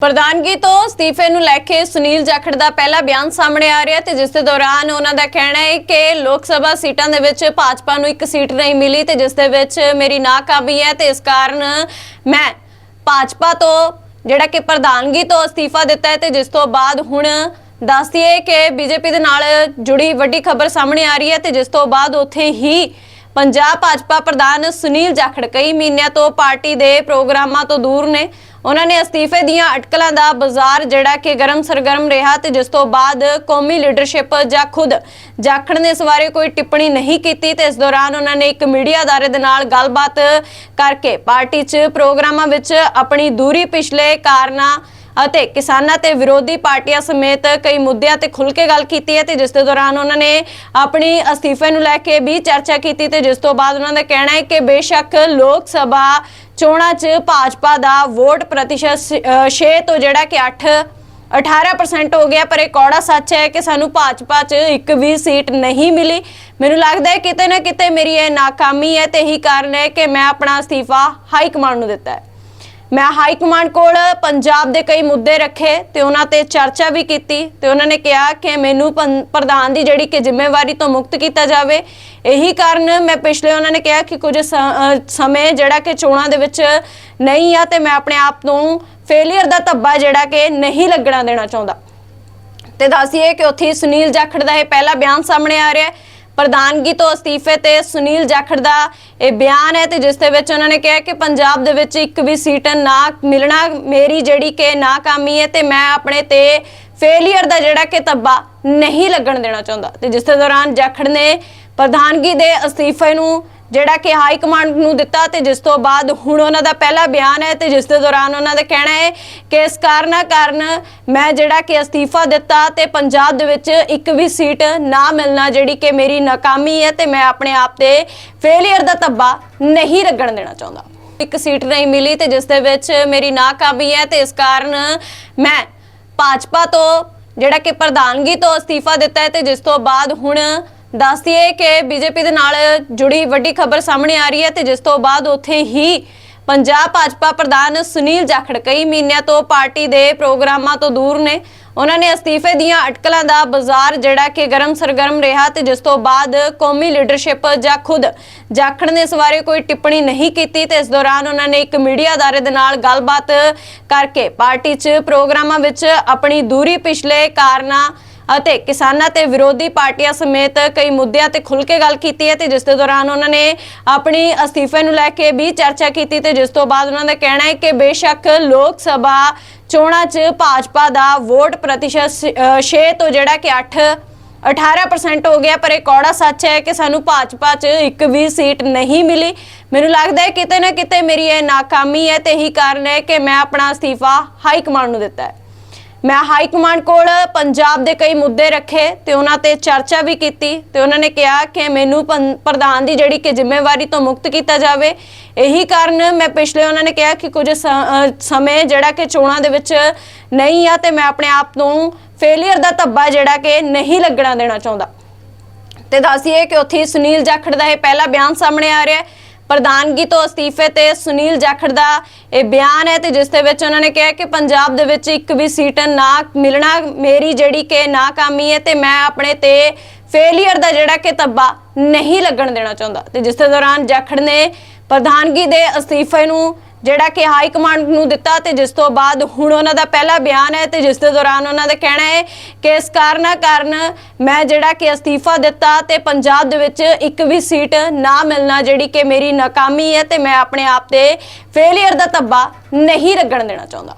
ਪ੍ਰਧਾਨਗੀ ਤੋਂ ਅਸਤੀਫੇ ਨੂੰ ਲੈ ਕੇ ਸੁਨੀਲ ਜਾਖੜ ਦਾ ਪਹਿਲਾ ਬਿਆਨ ਸਾਹਮਣੇ ਆ ਰਿਹਾ ਤੇ ਜਿਸ ਦੇ ਦੌਰਾਨ ਉਹਨਾਂ ਦਾ ਕਹਿਣਾ ਹੈ ਕਿ ਲੋਕ ਸਭਾ ਸੀਟਾਂ ਦੇ ਵਿੱਚ ਭਾਜਪਾ ਨੂੰ ਇੱਕ ਸੀਟ ਨਹੀਂ ਮਿਲੀ ਤੇ ਜਿਸ ਦੇ ਵਿੱਚ ਮੇਰੀ ਨਾਕਾਮੀ ਹੈ ਤੇ ਇਸ ਕਾਰਨ ਮੈਂ ਭਾਜਪਾ ਤੋਂ, ਜਿਹੜਾ ਕਿ ਪ੍ਰਧਾਨਗੀ ਤੋਂ ਅਸਤੀਫਾ ਦਿੱਤਾ ਹੈ ਤੇ ਜਿਸ ਤੋਂ ਬਾਅਦ ਹੁਣ ਦੱਸਦੀਏ ਕਿ ਬੀਜੇਪੀ ਦੇ ਨਾਲ ਜੁੜੀ ਵੱਡੀ ਖਬਰ ਸਾਹਮਣੇ ਆ ਰਹੀ ਹੈ ਤੇ ਜਿਸ ਤੋਂ ਬਾਅਦ ਉੱਥੇ ਹੀ ਪੰਜਾਬ ਭਾਜਪਾ ਪ੍ਰਧਾਨ ਸੁਨੀਲ ਜਾਖੜ ਕਈ ਮਹੀਨਿਆਂ ਤੋਂ ਪਾਰਟੀ ਦੇ ਪ੍ਰੋਗਰਾਮਾਂ ਤੋਂ ਦੂਰ ਨੇ। ਉਹਨਾਂ ਨੇ ਅਸਤੀਫੇ ਦੀਆਂ ਅਟਕਲਾਂ ਦਾ ਬਾਜ਼ਾਰ ਜਿਹੜਾ ਕਿ ਗਰਮ ਸਰਗਰਮ ਰਿਹਾ ਤੇ ਜਿਸ ਤੋਂ ਬਾਅਦ ਕੌਮੀ ਲੀਡਰਸ਼ਿਪ ਜਾਂ ਖੁਦ ਜਾਖੜ ਨੇ ਇਸ ਬਾਰੇ ਕੋਈ ਟਿੱਪਣੀ ਨਹੀਂ ਕੀਤੀ ਤੇ ਇਸ ਦੌਰਾਨ ਉਹਨਾਂ ਨੇ ਇੱਕ ਮੀਡੀਆ ਅਦਾਰੇ ਦੇ ਨਾਲ ਗੱਲਬਾਤ ਕਰਕੇ ਪਾਰਟੀ 'ਚ ਪ੍ਰੋਗਰਾਮਾਂ ਵਿੱਚ ਆਪਣੀ ਦੂਰੀ, ਪਿਛਲੇ ਕਾਰਨਾਂ ਅਤੇ ਕਿਸਾਨਾਂ ਤੇ ਵਿਰੋਧੀ ਪਾਰਟੀਆਂ ਸਮੇਤ ਕਈ ਮੁੱਦਿਆਂ ਤੇ ਖੁੱਲ ਕੇ ਗੱਲ ਕੀਤੀ ਹੈ ਤੇ ਜਿਸ ਦੇ ਦੌਰਾਨ ਉਹਨਾਂ ਨੇ ਆਪਣੀ ਅਸਤੀਫੇ ਨੂੰ ਲੈ ਕੇ ਵੀ ਚਰਚਾ ਕੀਤੀ ਤੇ ਜਿਸ ਤੋਂ ਬਾਅਦ ਉਹਨਾਂ ਦਾ ਕਹਿਣਾ ਹੈ ਕਿ ਬੇਸ਼ੱਕ ਲੋਕ ਸਭਾ ਚੋਣਾਂ 'ਚ ਭਾਜਪਾ ਦਾ ਵੋਟ ਪ੍ਰਤੀਸ਼ਤ 6 ਤੋਂ ਜਿਹੜਾ ਕਿ 8 18% ਹੋ ਗਿਆ, ਪਰ ਇਹ ਕੌੜਾ ਸੱਚ ਹੈ ਕਿ ਸਾਨੂੰ ਭਾਜਪਾ 'ਚ ਇੱਕ ਵੀ ਸੀਟ ਨਹੀਂ ਮਿਲੀ। ਮੈਨੂੰ ਲੱਗਦਾ ਹੈ ਕਿਤੇ ਨਾ ਕਿਤੇ ਮੇਰੀ ਇਹ ਨਾਕਾਮੀ ਹੈ ਤੇ ਇਹੀ ਕਾਰਨ ਹੈ ਕਿ ਮੈਂ ਆਪਣਾ ਅਸਤੀਫਾ ਹਾਈ ਕਮਾਂਡ ਨੂੰ ਦਿੱਤਾ ਹੈ। ਮੈਂ ਹਾਈ ਕਮਾਂਡ ਕੋਲ ਪੰਜਾਬ ਦੇ ਕਈ ਮੁੱਦੇ ਰੱਖੇ ਤੇ ਉਹਨਾਂ ਤੇ ਚਰਚਾ ਵੀ ਕੀਤੀ ਤੇ ਉਹਨਾਂ ਨੇ ਕਿਹਾ ਕਿ ਮੈਨੂੰ ਪੰ- ਪ੍ਰਧਾਨ ਦੀ ਜਿਹੜੀ ਕਿ ਜ਼ਿੰਮੇਵਾਰੀ ਤੋਂ ਮੁਕਤ ਕੀਤਾ ਜਾਵੇ। ਇਹੀ ਕਾਰਨ ਮੈਂ ਪਿਛਲੇ ਉਹਨਾਂ ਨੇ ਕਿਹਾ ਕਿ ਕੁਝ ਸ- ਸਮੇਂ ਜਿਹੜਾ ਕਿ ਚੋਣਾਂ ਦੇ ਵਿੱਚ ਨਹੀਂ ਆ ਤੇ ਮੈਂ ਆਪਣੇ ਆਪ ਨੂੰ ਫੇਲਿਅਰ ਦਾ ਧੱਬਾ ਜਿਹੜਾ ਕਿ ਨਹੀਂ ਲੱਗਣਾ ਦੇਣਾ ਚਾਹੁੰਦਾ। ਤੇ ਦੱਸੀਏ ਕਿ ਉੱਥੇ ਸੁਨੀਲ ਜਾਖੜ ਦਾ ਇਹ ਪਹਿਲਾ ਬਿਆਨ ਸਾਹਮਣੇ ਆ ਰਿਹਾ ਹੈ। ਪ੍ਰਧਾਨਗੀ ਤੋਂ ਅਸਤੀਫੇ ਤੇ ਸੁਨੀਲ ਜਾਖੜ ਦਾ ਇਹ ਬਿਆਨ ਹੈ ਤੇ ਜਿਸ ਦੇ ਵਿੱਚ ਉਹਨਾਂ ਨੇ ਕਿਹਾ ਕਿ ਪੰਜਾਬ ਦੇ ਵਿੱਚ ਇੱਕ ਵੀ ਸੀਟ ਨਾ ਮਿਲਣਾ, ਮੇਰੀ ਜਿਹੜੀ ਕਿ ਨਾਕਾਮੀ ਹੈ ਤੇ ਮੈਂ ਆਪਣੇ ਤੇ ਫੇਲਿਅਰ ਦਾ ਜਿਹੜਾ ਕਿ ਧੱਬਾ ਨਹੀਂ ਲੱਗਣ ਦੇਣਾ ਚਾਹੁੰਦਾ। ਤੇ ਜਿਸ ਦੇ ਦੌਰਾਨ ਜਾਖੜ ਨੇ ਪ੍ਰਧਾਨਗੀ ਦੇ ਅਸਤੀਫੇ ਨੂੰ ਜਿਹੜਾ ਕਿ ਹਾਈ ਕਮਾਂਡ ਨੂੰ ਦਿੱਤਾ ਤੇ ਜਿਸ ਤੋਂ ਬਾਅਦ ਹੁਣ ਉਹਨਾਂ ਦਾ ਪਹਿਲਾ ਬਿਆਨ ਹੈ ਤੇ ਜਿਸ ਦੇ ਦੌਰਾਨ ਉਹਨਾਂ ਦਾ ਕਹਿਣਾ ਹੈ ਕਿ ਇਸ ਕਾਰਨਾਂ ਕਾਰਨ ਮੈਂ ਜਿਹੜਾ ਕਿ ਅਸਤੀਫਾ ਦਿੱਤਾ ਤੇ ਪੰਜਾਬ ਦੇ ਵਿੱਚ ਇੱਕ ਵੀ ਸੀਟ ਨਾ ਮਿਲਣਾ ਜਿਹੜੀ ਕਿ ਮੇਰੀ ਨਾਕਾਮੀ ਹੈ ਤੇ ਮੈਂ ਆਪਣੇ ਆਪ ਤੇ ਫੇਲਿਅਰ ਦਾ ਧੱਬਾ ਨਹੀਂ ਲੱਗਣ ਦੇਣਾ ਚਾਹੁੰਦਾ। ਇੱਕ ਸੀਟ ਨਹੀਂ ਮਿਲੀ ਤੇ ਜਿਸ ਦੇ ਵਿੱਚ ਮੇਰੀ ਨਾਕਾਮੀ ਹੈ ਤੇ ਇਸ ਕਾਰਨ ਮੈਂ ਭਾਜਪਾ ਤੋਂ ਜਿਹੜਾ ਕਿ ਪ੍ਰਧਾਨਗੀ ਤੋਂ ਅਸਤੀਫਾ ਦਿੱਤਾ ਹੈ ਤੇ ਜਿਸ ਤੋਂ ਬਾਅਦ ਹੁਣ ਦੱਸਦੀਏ ਕਿ ਬੀਜੇਪੀ ਦੇ ਨਾਲ ਜੁੜੀ ਵੱਡੀ ਖਬਰ ਸਾਹਮਣੇ ਆ ਰਹੀ ਹੈ ਤੇ ਜਿਸ ਤੋਂ ਬਾਅਦ ਉੱਥੇ ਹੀ ਪੰਜਾਬ ਭਾਜਪਾ ਪ੍ਰਧਾਨ ਸੁਨੀਲ ਜਾਖੜ ਕਈ ਮਹੀਨਿਆਂ ਤੋਂ ਪਾਰਟੀ ਦੇ ਪ੍ਰੋਗਰਾਮਾਂ ਤੋਂ ਦੂਰ ਨੇ। ਉਹਨਾਂ ਨੇ ਅਸਤੀਫੇ ਦੀਆਂ ਅਟਕਲਾਂ ਦਾ ਬਾਜ਼ਾਰ ਜਿਹੜਾ ਕਿ ਗਰਮ ਸਰਗਰਮ ਰਿਹਾ ਤੇ ਜਿਸ ਤੋਂ ਬਾਅਦ ਕੌਮੀ ਲੀਡਰਸ਼ਿਪ ਜਾਂ ਖੁਦ ਜਾਖੜ ਨੇ ਇਸ ਬਾਰੇ ਕੋਈ ਟਿੱਪਣੀ ਨਹੀਂ ਕੀਤੀ ਤੇ ਇਸ ਦੌਰਾਨ ਉਹਨਾਂ ਨੇ ਇੱਕ ਮੀਡੀਆ ਅਦਾਰੇ ਦੇ ਨਾਲ ਗੱਲਬਾਤ ਕਰਕੇ ਪਾਰਟੀ 'ਚ ਪ੍ਰੋਗਰਾਮਾਂ ਵਿੱਚ ਆਪਣੀ ਦੂਰੀ ਪਿਛਲੇ ਕਾਰਨਾਂ ਅਤੇ ਕਿਸਾਨਾਂ ਤੇ ਵਿਰੋਧੀ ਪਾਰਟੀਆਂ ਸਮੇਤ ਕਈ ਮੁੱਦਿਆਂ ਤੇ ਖੁੱਲ ਕੇ ਗੱਲ ਕੀਤੀ ਹੈ ਤੇ ਜਿਸ ਦੇ ਦੌਰਾਨ ਉਹਨਾਂ ਨੇ ਆਪਣੀ ਅਸਤੀਫੇ ਨੂੰ ਲੈ ਕੇ ਵੀ ਚਰਚਾ ਕੀਤੀ ਤੇ ਜਿਸ ਤੋਂ ਬਾਅਦ ਉਹਨਾਂ ਦਾ ਕਹਿਣਾ ਹੈ ਕਿ ਬੇਸ਼ੱਕ ਲੋਕ ਸਭਾ ਚੋਣਾਂ 'ਚ ਭਾਜਪਾ ਦਾ ਵੋਟ ਪ੍ਰਤੀਸ਼ਤ 6 ਤੋਂ ਜਿਹੜਾ ਕਿ 8 18% ਹੋ ਗਿਆ, ਪਰ ਇਹ ਕੌੜਾ ਸੱਚ ਹੈ ਕਿ ਸਾਨੂੰ ਭਾਜਪਾ 'ਚ ਇੱਕ ਵੀ ਸੀਟ ਨਹੀਂ ਮਿਲੀ। ਮੈਨੂੰ ਲੱਗਦਾ ਹੈ ਕਿਤੇ ਨਾ ਕਿਤੇ ਮੇਰੀ ਇਹ ਨਾਕਾਮੀ ਹੈ ਤੇ ਇਹੀ ਕਾਰਨ ਹੈ ਕਿ ਮੈਂ ਆਪਣਾ ਅਸਤੀਫਾ ਹਾਈ ਕਮਾਂਡ ਨੂੰ ਦਿੱਤਾ ਹੈ। ਮੈਂ ਹਾਈ ਕਮਾਂਡ ਕੋਲ ਪੰਜਾਬ ਦੇ ਕਈ ਮੁੱਦੇ ਰੱਖੇ ਤੇ ਉਹਨਾਂ ਤੇ ਚਰਚਾ ਵੀ ਕੀਤੀ ਤੇ ਉਹਨਾਂ ਨੇ ਕਿਹਾ ਕਿ ਮੈਨੂੰ ਪੰ- ਪ੍ਰਧਾਨ ਦੀ ਜਿਹੜੀ ਕਿ ਜ਼ਿੰਮੇਵਾਰੀ ਤੋਂ ਮੁਕਤ ਕੀਤਾ ਜਾਵੇ। ਇਹੀ ਕਾਰਨ ਮੈਂ ਪਿਛਲੇ ਉਹਨਾਂ ਨੇ ਕਿਹਾ ਕਿ ਕੁਝ ਸ- ਸਮੇਂ ਜਿਹੜਾ ਕਿ ਚੋਣਾਂ ਦੇ ਵਿੱਚ ਨਹੀਂ ਆ ਤੇ ਮੈਂ ਆਪਣੇ ਆਪ ਨੂੰ ਫੇਲਿਅਰ ਦਾ ਧੱਬਾ ਜਿਹੜਾ ਕਿ ਨਹੀਂ ਲੱਗਣਾ ਦੇਣਾ ਚਾਹੁੰਦਾ। ਤੇ ਦੱਸੀਏ ਕਿ ਉੱਥੇ ਸੁਨੀਲ ਜਾਖੜ ਦਾ ਇਹ ਪਹਿਲਾ ਬਿਆਨ ਸਾਹਮਣੇ ਆ ਰਿਹਾ ਹੈ। ਪ੍ਰਧਾਨਗੀ ਤੋਂ ਅਸਤੀਫੇ ਤੇ ਸੁਨੀਲ ਜਾਖੜ ਦਾ ਇਹ ਬਿਆਨ ਹੈ ਤੇ ਜਿਸ ਦੇ ਵਿੱਚ ਉਹਨਾਂ ਨੇ ਕਿਹਾ ਕਿ ਪੰਜਾਬ ਦੇ ਵਿੱਚ ਇੱਕ ਵੀ ਸੀਟ ਨਾ ਮਿਲਣਾ, ਮੇਰੀ ਜਿਹੜੀ ਕਿ ਨਾਕਾਮੀ ਹੈ ਤੇ ਮੈਂ ਆਪਣੇ ਤੇ ਫੇਲਿਅਰ ਦਾ ਜਿਹੜਾ ਕਿ ਧੱਬਾ ਨਹੀਂ ਲੱਗਣ ਦੇਣਾ ਚਾਹੁੰਦਾ। ਤੇ ਜਿਸ ਦੇ ਦੌਰਾਨ ਜਾਖੜ ਨੇ ਪ੍ਰਧਾਨਗੀ ਦੇ ਅਸਤੀਫੇ ਨੂੰ ਜਿਹੜਾ ਕਿ ਹਾਈ ਕਮਾਂਡ ਨੂੰ ਦਿੱਤਾ ਤੇ ਜਿਸ ਤੋਂ ਬਾਅਦ ਹੁਣ ਉਹਨਾਂ ਦਾ ਪਹਿਲਾ ਬਿਆਨ ਹੈ ਤੇ ਜਿਸ ਦੇ ਦੌਰਾਨ ਉਹਨਾਂ ਦਾ ਕਹਿਣਾ ਹੈ ਕਿ ਇਸ ਕਾਰਨਾਂ ਕਾਰਨ ਮੈਂ ਜਿਹੜਾ ਕਿ ਅਸਤੀਫਾ ਦਿੱਤਾ ਤੇ ਪੰਜਾਬ ਦੇ ਵਿੱਚ ਇੱਕ ਵੀ ਸੀਟ ਨਾ ਮਿਲਣਾ ਜਿਹੜੀ ਕਿ ਮੇਰੀ ਨਾਕਾਮੀ ਹੈ ਤੇ ਮੈਂ ਆਪਣੇ ਆਪ ਤੇ ਫੇਲਿਅਰ ਦਾ ਧੱਬਾ ਨਹੀਂ ਲੱਗਣ ਦੇਣਾ ਚਾਹੁੰਦਾ।